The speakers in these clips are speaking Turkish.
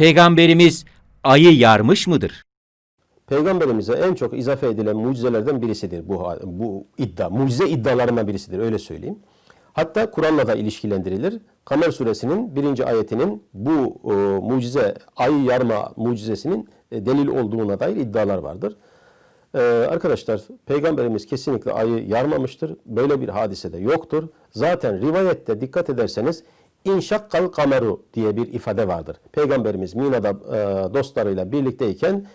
Peygamberimiz ayı yarmış mıdır? Peygamberimize en çok izafe edilen mucizelerden birisidir bu, bu iddia. Mucize iddialarından birisidir öyle söyleyeyim. Hatta Kur'an'la da ilişkilendirilir. Kamer suresinin birinci ayetinin bu e, mucize, ayı yarma mucizesinin e, delil olduğuna dair iddialar vardır. E, arkadaşlar Peygamberimiz kesinlikle ayı yarmamıştır. Böyle bir hadise de yoktur. Zaten rivayette dikkat ederseniz inşakkal kameru diye bir ifade vardır. Peygamberimiz Mina'da e, dostlarıyla birlikteyken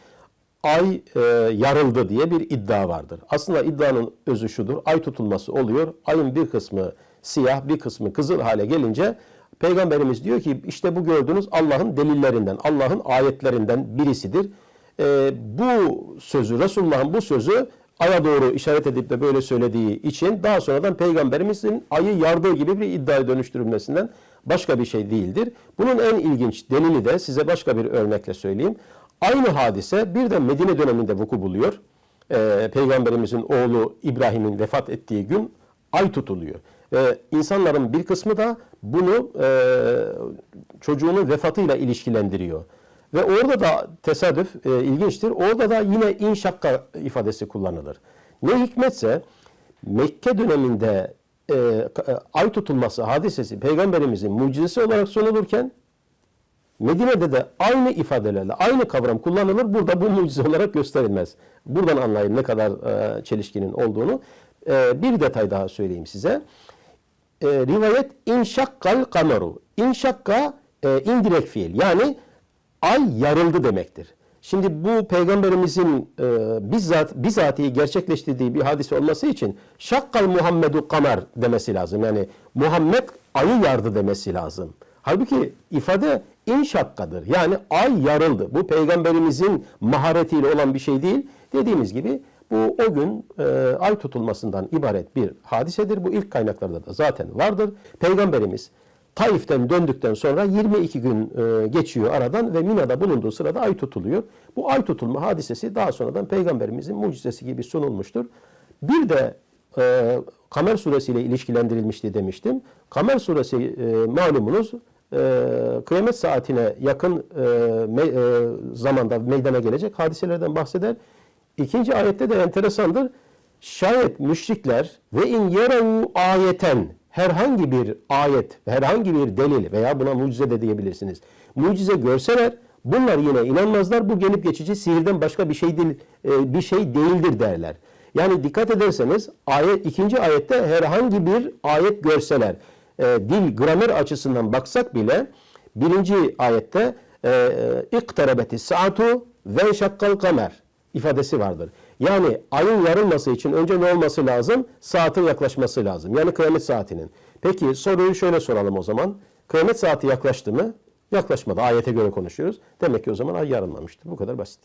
ay e, yarıldı diye bir iddia vardır. Aslında iddianın özü şudur. Ay tutulması oluyor. Ayın bir kısmı siyah, bir kısmı kızıl hale gelince Peygamberimiz diyor ki işte bu gördüğünüz Allah'ın delillerinden, Allah'ın ayetlerinden birisidir. E, bu sözü, Resulullah'ın bu sözü aya doğru işaret edip de böyle söylediği için daha sonradan Peygamberimizin ayı yardığı gibi bir iddiaya dönüştürülmesinden başka bir şey değildir. Bunun en ilginç delili de size başka bir örnekle söyleyeyim. Aynı hadise bir de Medine döneminde vuku buluyor. Ee, Peygamberimizin oğlu İbrahim'in vefat ettiği gün ay tutuluyor. Ve insanların bir kısmı da bunu e, çocuğunun vefatıyla ilişkilendiriyor. Ve orada da tesadüf e, ilginçtir. Orada da yine inşakka ifadesi kullanılır. Ne hikmetse Mekke döneminde e, ka- ay tutulması hadisesi peygamberimizin mucizesi olarak sunulurken Medine'de de aynı ifadelerle aynı kavram kullanılır. Burada bu mucize olarak gösterilmez. Buradan anlayın ne kadar e, çelişkinin olduğunu. E, bir detay daha söyleyeyim size. E, rivayet inşakkal kameru. İnşakka e, indirek fiil. Yani ay yarıldı demektir. Şimdi bu peygamberimizin e, bizzat bizatihi gerçekleştirdiği bir hadise olması için şakkal Muhammedu kamer demesi lazım. Yani Muhammed ayı yardı demesi lazım. Halbuki ifade inşakkadır. Yani ay yarıldı. Bu peygamberimizin maharetiyle olan bir şey değil. Dediğimiz gibi bu o gün e, ay tutulmasından ibaret bir hadisedir. Bu ilk kaynaklarda da zaten vardır. Peygamberimiz Taif'ten döndükten sonra 22 gün e, geçiyor aradan ve Mina'da bulunduğu sırada ay tutuluyor. Bu ay tutulma hadisesi daha sonradan peygamberimizin mucizesi gibi sunulmuştur. Bir de e, Kamer suresiyle ilişkilendirilmişti demiştim. Kamer suresi e, malumunuz e, kıyamet saatine yakın e, zamanda meydana gelecek hadiselerden bahseder. İkinci ayette de enteresandır. Şayet müşrikler ve in yerevu ayeten herhangi bir ayet, herhangi bir delil veya buna mucize de diyebilirsiniz. Mucize görseler bunlar yine inanmazlar. Bu gelip geçici sihirden başka bir şey değil, e, bir şey değildir derler. Yani dikkat ederseniz ayet ikinci ayette herhangi bir ayet görseler e, dil gramer açısından baksak bile birinci ayette e, ikterebeti saatu ve şakkal kamer ifadesi vardır. Yani ayın yarılması için önce ne olması lazım? Saatin yaklaşması lazım. Yani kıyamet saatinin. Peki soruyu şöyle soralım o zaman. Kıyamet saati yaklaştı mı? Yaklaşmadı. Ayete göre konuşuyoruz. Demek ki o zaman ay yarılmamıştır. Bu kadar basit.